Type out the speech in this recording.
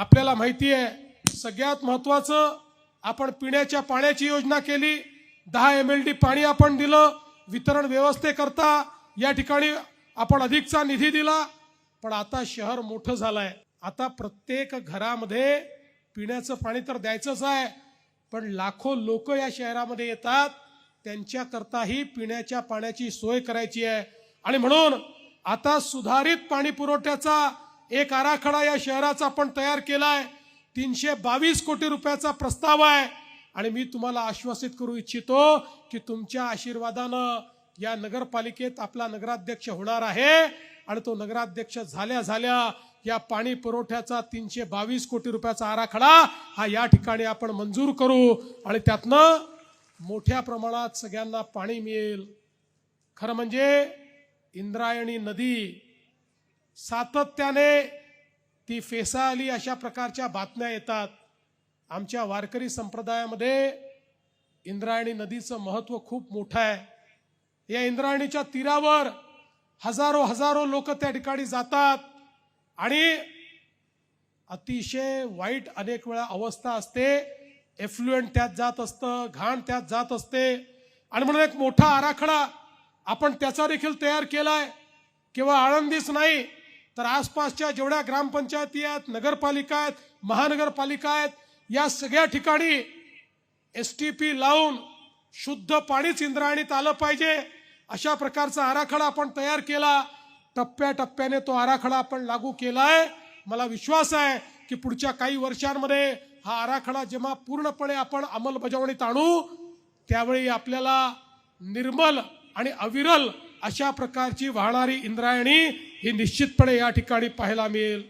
आपल्याला माहिती आहे सगळ्यात महत्वाचं आपण पिण्याच्या पाण्याची योजना केली. दहा एम एल डी पाणी आपण दिलं वितरण व्यवस्थेकरता या ठिकाणी आपण अधिकचा निधी दिला. पण आता शहर मोठं झालंय. आता प्रत्येक घरामध्ये पिण्याचं पाणी तर द्यायचंच आहे पण लाखो लोक या शहरामध्ये येतात. त्यांच्याकरताही पिण्याच्या पाण्याची सोय करायची आहे. आणि म्हणून आता सुधारित पाणी पुरवठ्याचा एक आराखडा या शहराचा आपण तयार केला आहे तीनशे बावीस कोटी रुपयाचा प्रस्ताव आहे. आणि मी तुम्हाला आश्वासित करू इच्छितो की तुमच्या आशीर्वादानं या नगरपालिकेत आपला नगराध्यक्ष होणार आहे. आणि तो नगराध्यक्ष झाल्या झाल्या या पाणी पुरवठ्याचा तीनशे बावीस कोटी रुपयाचा आराखडा हा या ठिकाणी आपण मंजूर करू. आणि त्यातनं मोठ्या प्रमाणात सगळ्यांना पाणी मिळेल. खरं म्हणजे इंद्रायणी नदी सातत्याने ती फेसाळली अशा प्रकारच्या बातम्या येतात. आमच्या वारकरी संप्रदायामध्ये इंद्रायणी नदीचं महत्त्व खूप मोठं आहे. या इंद्रायणीच्या तीरावर हजारो हजारो लोक त्या ठिकाणी जातात आणि अतिशय वाईट अनेक वेळा अवस्था असते. एफ्लुएंट त्यात जात असतं घाण त्यात जात असते. आणि म्हणून एक मोठा आराखडा आपण त्याचा देखील तयार केलाय. किंवा आळंदीच नाही तर आसपासच्या जेवढ्या ग्रामपंचायती आहेत नगरपालिका आहेत महानगरपालिका आहेत या सगळ्या ठिकाणी एस टी पी लावून शुद्ध पाणीच इंद्रायणीत आलं पाहिजे. अशा प्रकारचा आराखडा आपण तयार केला. टप्प्याटप्प्याने तो आराखडा आपण लागू केला आहे मला विश्वास आहे की पुढच्या काही वर्षांमध्ये हा आराखडा जेव्हा पूर्णपणे आपण अंमलबजावणीत आणू त्यावेळी आपल्याला निर्मल आणि अविरल अशा प्रकारची वाहणारी इंद्रायणी ही निश्चितपणे या ठिकाणी पाहायला मिळेल.